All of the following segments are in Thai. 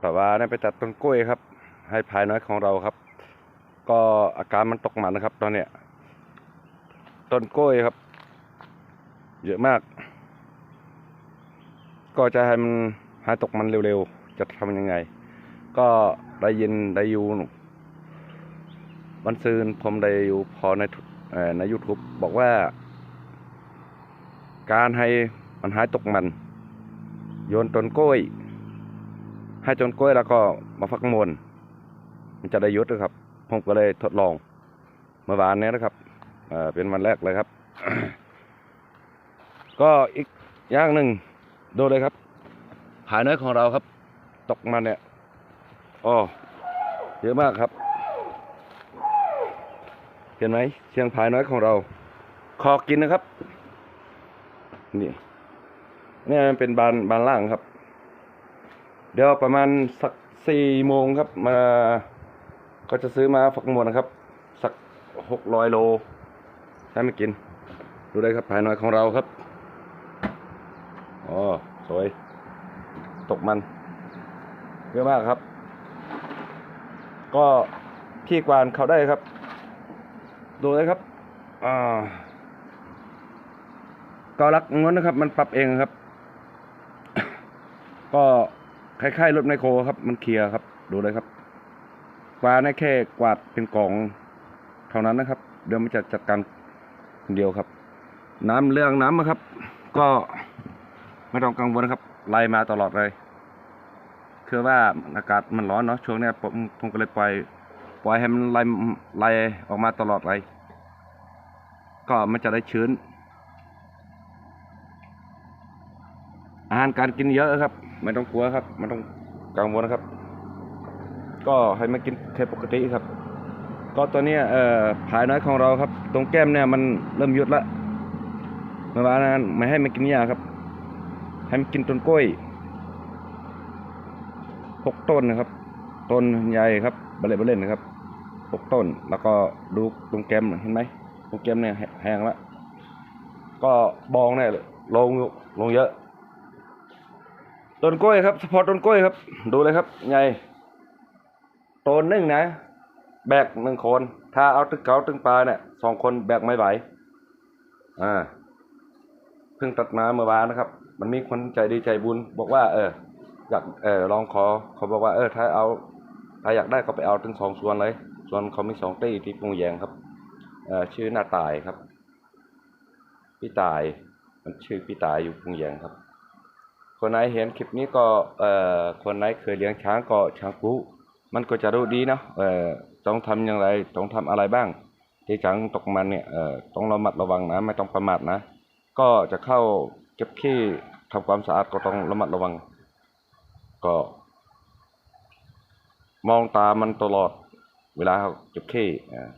แต่ว่าเนี่ยไปตัดต้นกล้วยครับ ให้ภายน้อยของเราครับ ก็อาการมันตกมันนะครับ ตอนเนี้ยต้นกล้วยครับ เยอะมาก ก็จะให้มันหายตกมันเร็วๆ จะทำยังไง ก็ได้ยินได้อยูวันซืนผมได้อยู่พอในใน YouTube บอกว่า การให้มันหายตกมัน โยนต้นกล้วย ให้ต้นกล้วยแล้วก็มาฟักมวนมันจะได้ยุดนะครับ ผมก็เลยทดลองเมื่อวานนี้นะครับเเป็นวันแรกเลยครับ ก็อีกอย่างหนึ่งดูเลยครับผายน้อยของเราครับ ตกมันเนี่ยอ๋อเยอะมากครับ เห็นไหมเชียงผายน้อยของเรา คอกินนะครับ นี่นี่มันเป็นบานบานล่างครับ เดี๋ยวประมาณสักสี่โมงครับมาก็จะซื้อมาฝักหมดนะครับ สักหกร้อยโลใช้ไม่กิน ดูได้ครับภายน้อยของเราครับอ๋อสวย ตกมันเยอะมากครับ ก็ขี้กวานเขาได้ครับ ดูเลยครับอ่าก็รักงวนนะครับ มันปรับเองครับ ก็ คล้ายๆรถไมโครครับ มันเคลียร์ครับ ดูเลยครับกวาดแค่กวาดเป็นกล่องเท่านั้นนะครับ เดี๋ยวมันจะจัดการคนเดียวครับ น้ำเรื่องน้ำอะครับ ก็ไม่ต้องกังวลครับไล่มาตลอดเลย คือว่าอากาศมันร้อนเนาะช่วงนี้ผมผมก็เลยปล่อยปล่อยให้มันไล่ไล่ออกมาตลอดเลยก็มันจะได้ชื้น หารการกินเยอะครับ ไม่ต้องกลัวครับ ไม่ต้องกังวลนะครับ ก็ให้มากินแค่ปกติครับ ก็ตัวนี้เอ่อผายน้อยของเราครับ ตรงแก้มเนี่ยมันเริ่มยุดละเมื่อวานนั้นไม่ให้มันกินหญ้าครับ ให้มันกินต้นกล้วยหกต้นนะครับต้นใหญ่ครับเบลเล่เบลเล่นนะครับหกต้น แล้วก็ดูตรงแก้มเห็นไหมตรงแก้มเนี่ยแห้งละก็บองเนี่ยลงลงเยอะ ต้นกล้วยครับเฉพาะต้นกล้วยครับ ดูเลยครับใหญ่ต้นหนึ่งนะ แบกหนึ่งคน ถ้าเอาตึกเกาตึงปลาเนี่ยสองคนแบกไม่ไหวอ่าเพิ่งตัดมาเมื่อวานนะครับ มันมีคนใจดีใจบุญ บอกว่า เอออยากเออลองขอเขาบอกว่าเออถ้าเอาถ้าอยากได้ก็ไปเอาถึงสองส่วนเลย ส่วนเขามีสองตี้ที่ปรุงแยงครับเออชื่อหน้าตายครับ พี่ตาย มันชื่อพี่ตายอยู่ปรุงแยงครับ คนไหนเห็นคลิปนี้ก็เอ่อคนไหนเคยเลี้ยงช้างก็ช้างปูมันก็จะรู้ดีเนาะเอ่อต้องทำอย่างไรต้องทำอะไรบ้าง ที่ช้างตกมันเนี่ยเอ่อต้องระมัดระวังนะไม่ต้องประมาทนะ ก็จะเข้าเก็บขี้ทำความสะอาดก็ต้องระมัดระวัง ก็ มองตามันตลอดเวลาเขาเก็บขี้อ่า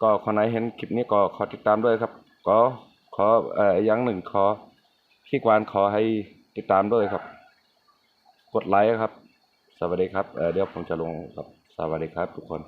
ก็คนไหนเห็นคลิปนี้ก็ขอติดตามด้วยครับ ก็ขอเอ่ออย่างหนึ่งขอ พี่กวานขอให้ติดตามด้วยครับ กดไลค์ครับ สวัสดีครับเเดี๋ยวผมจะลงครับ สวัสดีครับทุกคน